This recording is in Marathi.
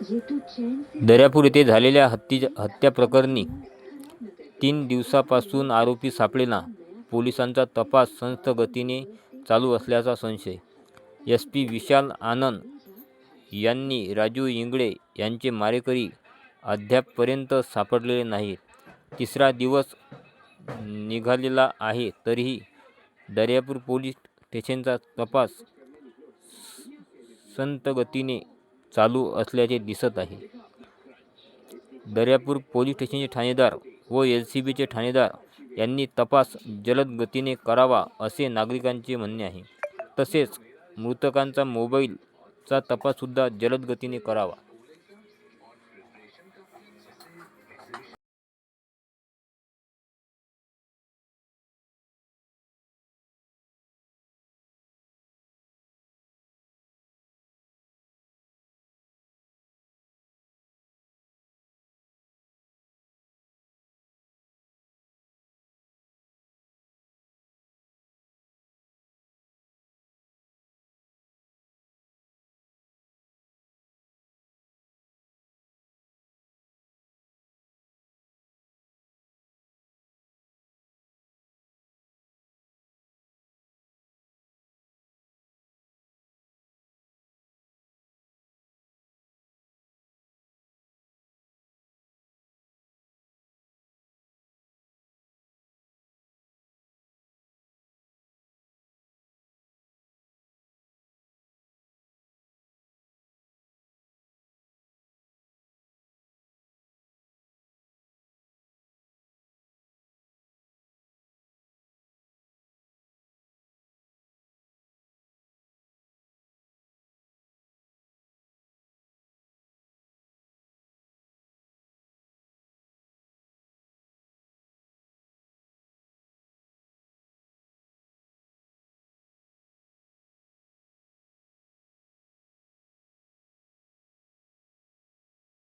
दर्यापूर येथे झालेल्या हत्ती हत्या प्रकरणी तीन दिवसापासून आरोपी सापडेना पोलिसांचा तपास संथ गतीने चालू असल्याचा संशय. एस पी विशाल आनंद यांनी राजू इंगळे यांचे मारेकरी अद्यापपर्यंत सापडलेले नाहीत. तिसरा दिवस निघालेला आहे तरीही दर्यापूर पोलीस स्टेशनचा तपास संतगतीने चालू असल्याचे दिसत आहे. दर्यापूर पोलीस स्टेशनचे ठाणेदार व एल सी बीचे ठाणेदार यांनी तपास जलद गतीने करावा असे नागरिकांचे म्हणणे आहे. तसेच मृतकांचा मोबाईलचा तपाससुद्धा जलद गतीने करावा.